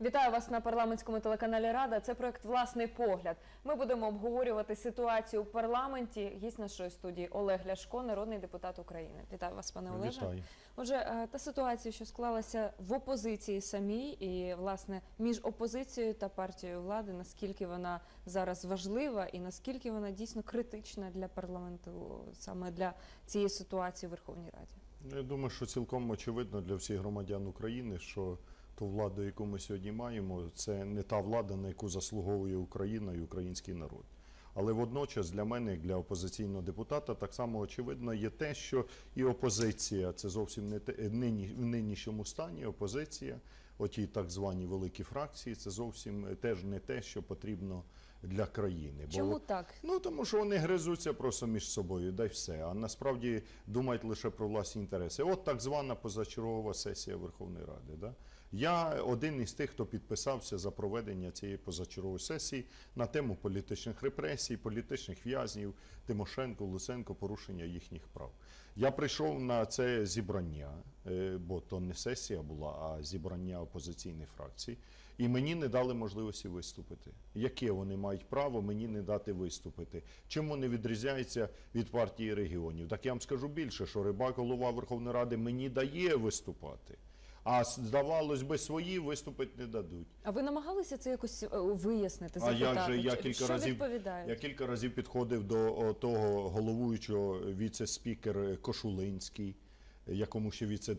Вітаю вас на парламентському телеканалі Рада. Це проект Власний погляд. Ми будемо обговорювати ситуацію у парламенті. Гість нашої студії Олег Ляшко, народний депутат України. Вітаю вас, пане Олеже. Вітаю. Отже, е, та ситуація, що склалася в опозиції самій, і власне між опозицією та партією влади, наскільки вона зараз важлива і наскільки вона дійсно критична для парламенту, саме для цієї ситуації в Верховній Раді. Ну, Я думаю, що цілком очевидно для всіх громадян України, що ту владу, яку ми сьогодні маємо, це не та влада, на яку заслуговує Україна і український народ. Але водночас для мене, як для опозиційного депутата, так само очевидно є те, що і опозиція це зовсім не те нині в нинішньому стані. Опозиція, оті так звані великі фракції, це зовсім теж не те, що потрібно для країни. Бо Чому так? Ну тому що вони гризуться просто між собою, дай все. А насправді думають лише про власні інтереси. От так звана позачергова сесія Верховної Ради. Да? Я один із тих, хто підписався за проведення цієї позачергової сесії на тему політичних репресій, політичних в'язнів Тимошенко, Луценко, порушення їхніх прав. Я прийшов на це зібрання, е, бо то не сесія була, а зібрання опозиційних фракцій. І мені не дали можливості виступити. Яке вони мають право мені не дати виступити? Чим вони відрізняються від партії регіонів? Так я вам скажу більше, що Рибак, голова Верховної Ради, мені дає виступати. А здавалось би, свої виступити не дадуть. А ви намагалися це якось е, вияснити, А як же я кілька що разів я кілька разів підходив до того головуючого віце-спікер Кошулинський, якому ще віце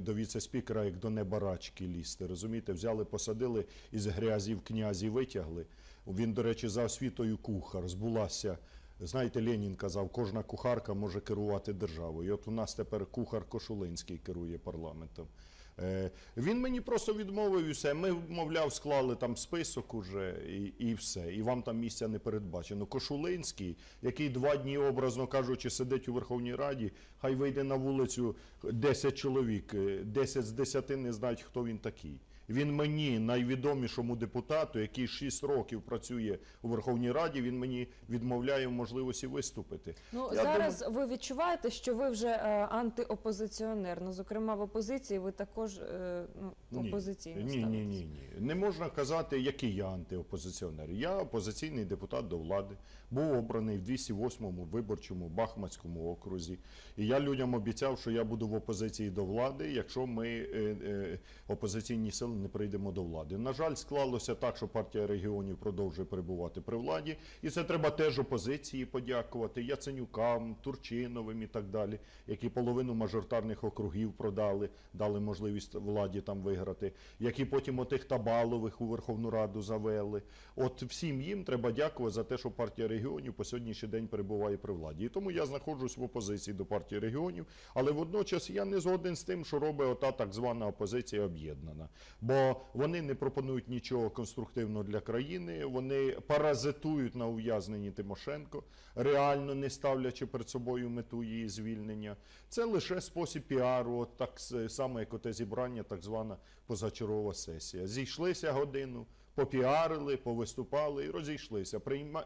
до віце-спікера як до неба рачки лізти. Розумієте, взяли, посадили із грязів князі витягли. Він, до речі, за освітою кухар збулася. Знаєте, Ленін казав, кожна кухарка може керувати державою. І от у нас тепер кухар Кошулинський керує парламентом. Е, Він мені просто відмовив і все. Ми, мовляв, склали там список уже і, і все. І вам там місця не передбачено. Кошулинський, який два дні, образно кажучи, сидить у Верховній Раді, хай вийде на вулицю 10 чоловік, е, 10 з 10 не знають, хто він такий. Він мені, найвідомішому депутату, який 6 років працює у Верховній Раді, він мені відмовляє в можливості виступити. Ну Я зараз ви відчуваєте, що ви вже е, антиопозиціонер. Ну, зокрема, в опозиції ви також е, ну, Ні. опозиційно Ні, ні, ні, ні. Не можна казати, який я антиопозиціонер. Я опозиційний депутат до влади, був обраний в 208-му виборчому Бахмацькому окрузі. І я людям обіцяв, що я буду в опозиції до влади, якщо ми е, е, опозиційні сили не прийдемо до влади. На жаль, склалося так, що партія регіонів продовжує перебувати при владі, і це треба теж опозиції подякувати Яценюкам, Турчиновим і так далі, які половину мажоритарних округів продали, дали можливість владі там виграти, які потім отих Табалових у Верховну Раду завели. От всім їм треба дякувати за те, що партія регіонів по сьогоднішній день перебуває при владі. І тому я знаходжусь в опозиції до партії регіонів, але водночас я не згоден з тим, що робить ота так звана опозиція об'єднана. Бо вони не пропонують нічого конструктивного для країни, вони паразитують на ув'язненні Тимошенко, реально не ставлячи перед собою мету її звільнення. Це лише спосіб піару, так само, як оте зібрання, так звана позачергова сесія. Зійшлися годину, попіарили, повиступали і розійшлися.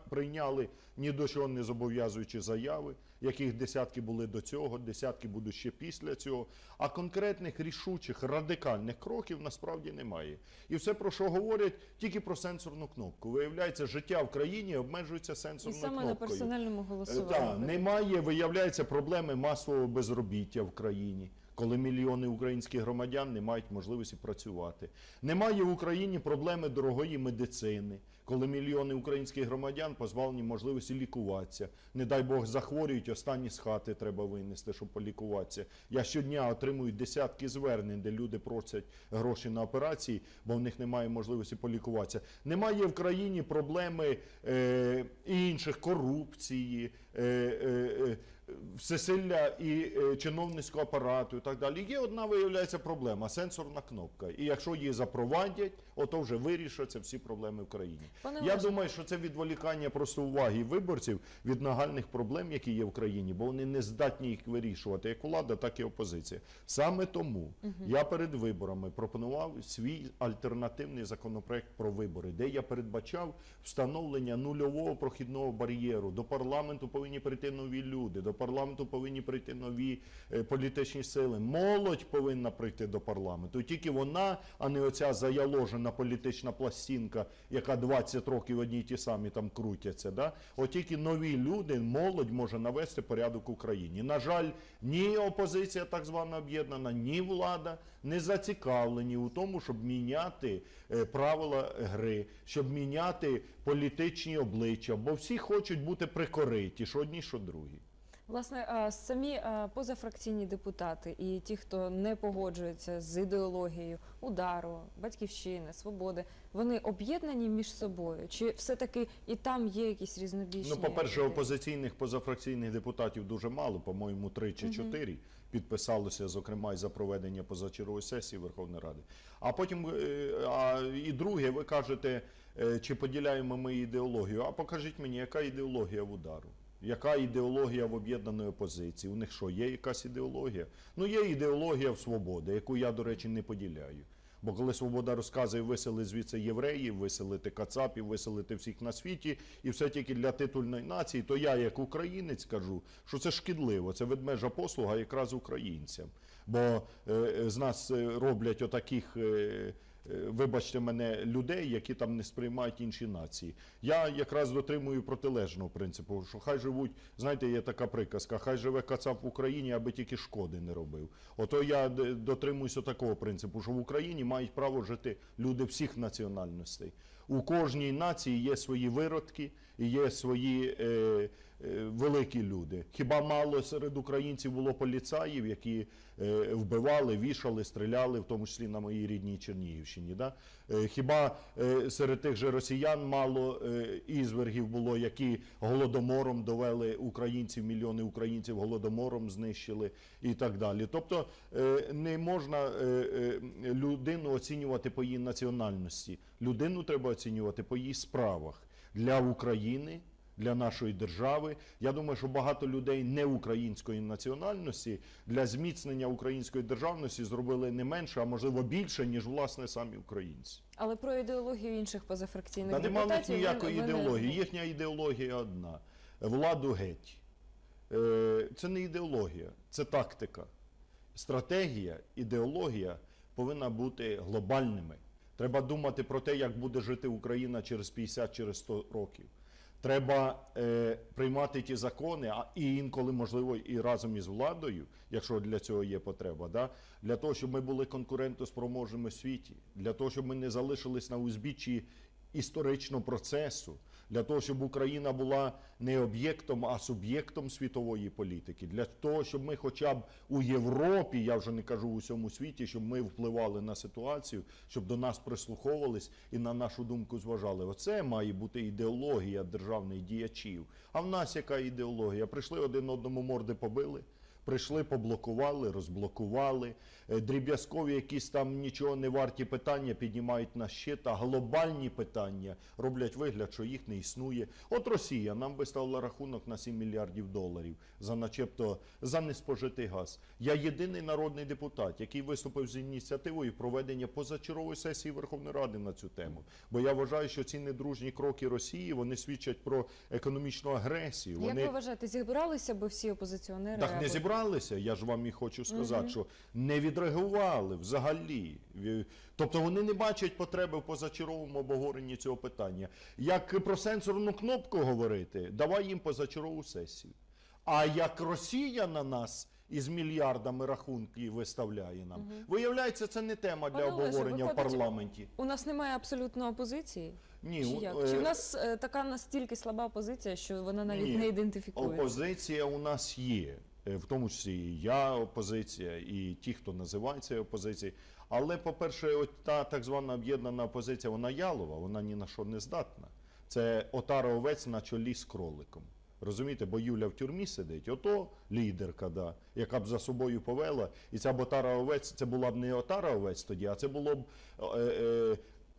Прийняли ні до чого не зобов'язуючі заяви, яких десятки були до цього, десятки будуть ще після цього. А конкретних рішучих радикальних кроків насправді немає. І все про що говорять, тільки про сенсорну кнопку. Виявляється, життя в країні обмежується І сенсорною саме на персональному Е, голосуванні. Так, немає, виявляється, проблеми масового безробіття в країні, коли мільйони українських громадян не мають можливості працювати. Немає в Україні проблеми дорогої медицини, коли мільйони українських громадян позбавлені можливості лікуватися. Не дай Бог захворюють, останні з хати треба винести, щоб полікуватися. Я щодня отримую десятки звернень, де люди просять гроші на операції, бо в них немає можливості полікуватися. Немає в країні проблеми е, інших корупції, е, е, е, всесилля і е, чиновницького апарату і так далі. Є одна, виявляється, проблема сенсорна кнопка. І якщо її запровадять, ото вже вирішаться всі проблеми в країні. Пане Я Олеже. думаю, що це відволікання просто уваги виборців від нагальних проблем, які є в країні, бо вони не здатні їх вирішувати, як влада, так і опозиція. Саме тому я перед виборами пропонував свій альтернативний законопроект про вибори, де я передбачав встановлення нульового прохідного бар'єру. До парламенту повинні прийти нові люди. До парламенту повинні прийти нові е, політичні сили. Молодь повинна прийти до парламенту. Тільки вона, а не оця заяложена політична пластинка, яка 20 років одні й ті самі там крутяться. Да? От тільки нові люди, молодь може навести порядок в Україні. На жаль, ні опозиція так звана об'єднана, ні влада не зацікавлені у тому, щоб міняти е, правила гри, щоб міняти політичні обличчя, бо всі хочуть бути прикориті, що одні, що другі. Власне, самі позафракційні депутати і ті, хто не погоджується з ідеологією удару, батьківщини, свободи, вони об'єднані між собою? Чи все-таки і там є якісь різнобічні? Ну, по-перше, опозиційних позафракційних депутатів дуже мало, по-моєму, три чи чотири підписалося, зокрема, і за проведення позачергової сесії Верховної Ради. А потім, е, а, і друге, ви кажете, е, чи поділяємо ми ідеологію. А покажіть мені, яка ідеологія в удару? Яка ідеологія в об'єднаної опозиції? У них що, є якась ідеологія? Ну, є ідеологія в свободи, яку я, до речі, не поділяю. Бо коли свобода розказує виселити звідси євреїв, виселити кацапів, виселити всіх на світі, і все тільки для титульної нації, то я, як українець, кажу, що це шкідливо, це ведмежа послуга якраз українцям. Бо е, е, з нас е, роблять отаких. Е, Вибачте мене, людей, які там не сприймають інші нації. Я якраз дотримую протилежного принципу, що хай живуть, знаєте, є така приказка, хай живе кацап в Україні, аби тільки шкоди не робив. Ото я дотримуюся такого принципу, що в Україні мають право жити люди всіх національностей. У кожній нації є свої виродки є свої е, е, великі люди. Хіба мало серед українців було поліцаїв, які е, вбивали, вішали, стріляли, в тому числі на моїй рідній Чернігівщині? Да? Е, хіба е, серед тих же росіян мало е, ізвергів було, які голодомором довели українців, мільйони українців голодомором знищили і так далі. Тобто е, не можна е, е, людину оцінювати по її національності. Людину треба оцінювати по її справах для України. Для нашої держави я думаю, що багато людей не української національності для зміцнення української державності зробили не менше, а можливо більше, ніж власне самі українці. Але про ідеологію інших позафракційних Та депутатів ви- ніякої ви ідеології. Їхня ідеологія одна. Владу геть. Е, Це не ідеологія, це тактика. Стратегія, ідеологія повинна бути глобальними. Треба думати про те, як буде жити Україна через 50, через 100 років. Треба е, приймати ті закони, а і інколи, можливо, і разом із владою, якщо для цього є потреба, да? для того, щоб ми були конкурентоспроможними в світі, для того, щоб ми не залишились на узбіччі історичного процесу, для того, щоб Україна була не об'єктом, а суб'єктом світової політики, для того, щоб ми, хоча б у Європі, я вже не кажу у всьому світі, щоб ми впливали на ситуацію, щоб до нас прислуховувались і на нашу думку зважали. Оце має бути ідеологія державних діячів. А в нас яка ідеологія? Прийшли один одному морди побили. Прийшли, поблокували, розблокували. Е, Дріб'язкові якісь там нічого не варті питання піднімають на щит, а глобальні питання роблять вигляд, що їх не існує. От Росія нам виставила рахунок на 7 мільярдів доларів за начебто за неспожитий газ. Я єдиний народний депутат, який виступив з ініціативою проведення позачергової сесії Верховної Ради на цю тему. Бо я вважаю, що ці недружні кроки Росії вони свідчать про економічну агресію. Як Вони ви вважаєте, зібралися би всі опозиціонери? так не або- зібралися. Я ж вам і хочу сказати, що не відреагували взагалі. Тобто вони не бачать потреби в позачерговому обговоренні цього питання. Як про сенсорну кнопку говорити, давай їм позачергову сесію. А як Росія на нас із мільярдами рахунків виставляє нам, виявляється, це не тема для Пане Олеже, обговорення в виходить, парламенті. У нас немає абсолютно опозиції? Ні, Чи у- як? е, Чи в нас е, така настільки слаба опозиція, що вона навіть Ні. не ідентифікується? Опозиція у нас є, в тому числі і я опозиція, і ті, хто називається опозицією. Але, по-перше, та так звана об'єднана опозиція, вона ялова, вона ні на що не здатна. Це отара овець на чолі з кроликом. Розумієте, бо Юля в тюрмі сидить, ото лідерка, да, яка б за собою повела. І ця б отара овець, це була б не отара овець тоді, а це було б е, е,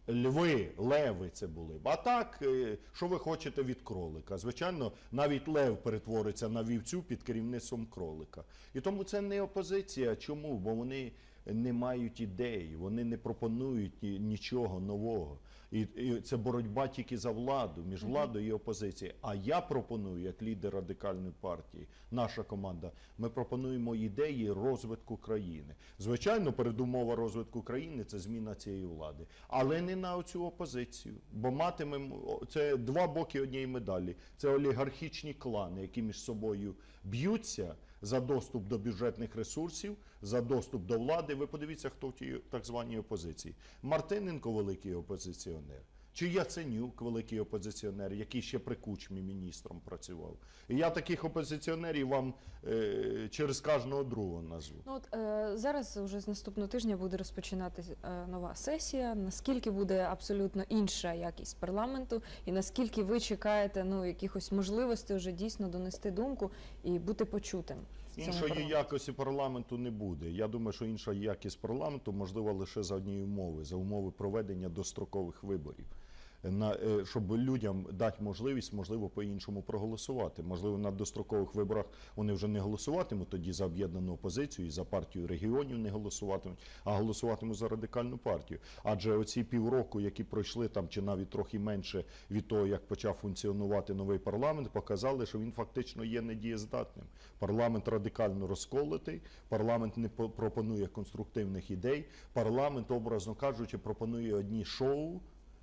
льви, леви це були б. А так, е, що ви хочете від кролика? Звичайно, навіть лев перетвориться на вівцю під керівництвом кролика. І тому це не опозиція. Чому? Бо вони не мають ідей, вони не пропонують ні- нічого нового. І, і це боротьба тільки за владу між владою і опозицією. А я пропоную, як лідер радикальної партії, наша команда, ми пропонуємо ідеї розвитку країни. Звичайно, передумова розвитку країни це зміна цієї влади, але не на оцю опозицію. Бо матимемо це два боки однієї медалі. Це олігархічні клани, які між собою б'ються за доступ до бюджетних ресурсів, за доступ до влади. Ви подивіться, хто в тій так званій опозиції. Мартиненко великий опозиціонер. Чи Яценюк, великий опозиціонер, який ще при кучмі міністром працював. І я таких опозиціонерів вам е, через кожного другого назву. Ну от е, зараз вже з наступного тижня буде розпочинатися е, нова сесія. Наскільки буде абсолютно інша якість парламенту, і наскільки ви чекаєте ну якихось можливостей вже дійсно донести думку і бути почутим? Іншої якості парламенту не буде. Я думаю, що інша якість парламенту можлива лише за однієї умови, за умови проведення дострокових виборів. На, е, щоб людям дати можливість, можливо, по-іншому проголосувати. Можливо, на дострокових виборах вони вже не голосуватимуть тоді за об'єднану опозицію і за партію регіонів не голосуватимуть, а голосуватимуть за радикальну партію. Адже оці півроку, які пройшли там, чи навіть трохи менше від того, як почав функціонувати новий парламент, показали, що він фактично є недієздатним. Парламент радикально розколотий, парламент не по- пропонує конструктивних ідей. Парламент, образно кажучи, пропонує одні шоу,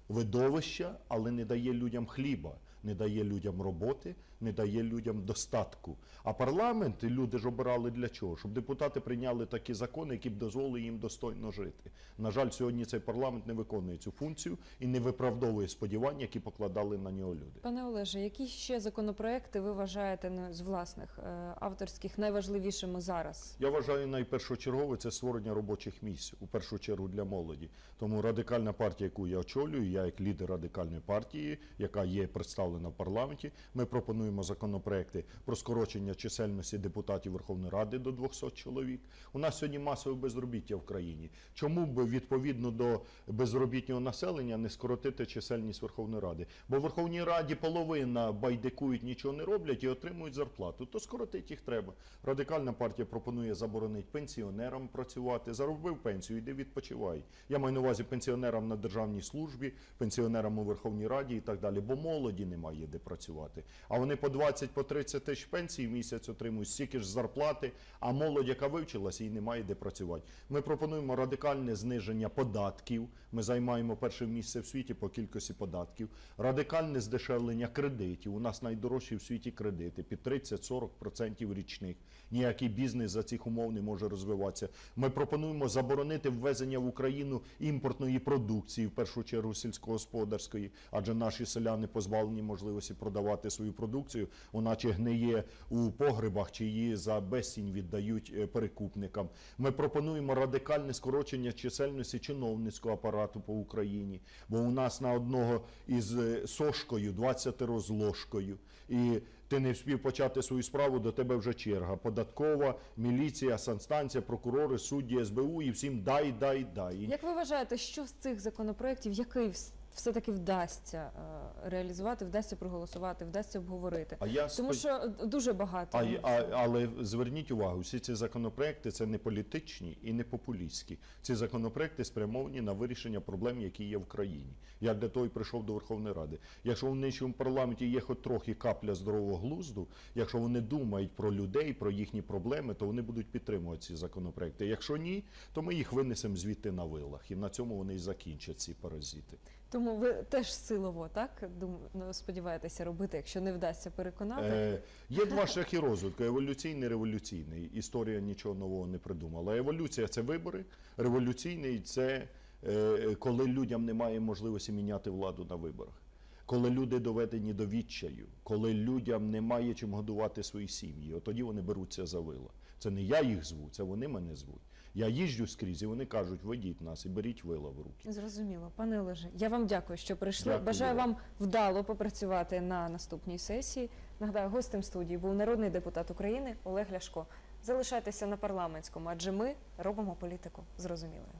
видовища, але не дає людям хліба, не дає людям роботи, не дає людям достатку. А парламент люди ж обирали для чого? Щоб депутати прийняли такі закони, які б дозволили їм достойно жити. На жаль, сьогодні цей парламент не виконує цю функцію і не виправдовує сподівання, які покладали на нього люди. Пане Олеже, які ще законопроекти ви вважаєте ну, з власних е, авторських найважливішими зараз? Я вважаю, найпершочергове це створення робочих місць у першу чергу для молоді. Тому радикальна партія, яку я очолюю, я як лідер радикальної партії, яка є представлена в парламенті, ми пропонуємо законопроекти про скорочення чисельності депутатів Верховної Ради до 200 чоловік. У нас сьогодні масове безробіття в країні. Чому б відповідно до безробітнього населення не скоротити чисельність Верховної Ради? Бо в Верховній Раді половина байдикують, нічого не роблять і отримують зарплату. То скоротити їх треба. Радикальна партія пропонує заборонити пенсіонерам працювати. Заробив пенсію, йди відпочивай. Я маю на увазі пенсіонерам на державній службі, пенсіонерам у Верховній Раді і так далі. Бо молоді немає де працювати. А вони по 20 по 30 тисяч пенсій в місяць отримують стільки ж зарплати, а молодь, яка вивчилася, і немає де працювати. Ми пропонуємо радикальне зниження податків. Ми займаємо перше місце в світі по кількості податків. Радикальне здешевлення кредитів. У нас найдорожчі в світі кредити під 30-40% річних. Ніякий бізнес за цих умов не може розвиватися. Ми пропонуємо заборонити ввезення в Україну імпортної продукції, в першу чергу сільськогосподарської, адже наші селяни позбавлені можливості продавати свою продукцію. Вона чи гниє у погребах, чи її за безцінь віддають е, перекупникам. Ми пропонуємо радикальне скорочення чисельності чиновницького апарату по Україні, бо у нас на одного із е, сошкою 20 з ложкою. І ти не встиг почати свою справу, до тебе вже черга. Податкова, міліція, санстанція, прокурори, судді, СБУ і всім дай, дай, дай. Як ви вважаєте, що з цих законопроєктів, який все-таки вдасться е, реалізувати, вдасться проголосувати, вдасться обговорити? А я Тому що е, дуже багато. А, а, але зверніть увагу, всі ці законопроекти це не політичні і не популістські. Ці законопроекти спрямовані на вирішення проблем, які є в країні. Я для того і прийшов до Верховної Ради. Якщо в нинішньому парламенті є хоч трохи капля здорового глузду, якщо вони думають про людей, про їхні проблеми, то вони будуть підтримувати ці законопроекти. Якщо ні, то ми їх винесемо звідти на вилах, і на цьому вони і закінчать ці паразити. Тому ви теж силово, так ну, сподіваєтеся робити, якщо не вдасться переконати. Е, є два шляхи розвитку: еволюційний, революційний. Історія нічого нового не придумала. Еволюція це вибори, революційний це е, коли людям немає можливості міняти владу на виборах. Коли люди доведені до відчаю, коли людям немає чим годувати свої сім'ї, от тоді вони беруться за вила. Це не я їх зву, це вони мене звуть. Я їжджу скрізь, і вони кажуть, ведіть нас і беріть вила в руки. Зрозуміло, пане Олеже, я вам дякую, що прийшли. Дякую Бажаю вам. вдало попрацювати на наступній сесії. Нагадаю, гостем студії був народний депутат України Олег Ляшко. Залишайтеся на парламентському, адже ми робимо політику зрозумілою.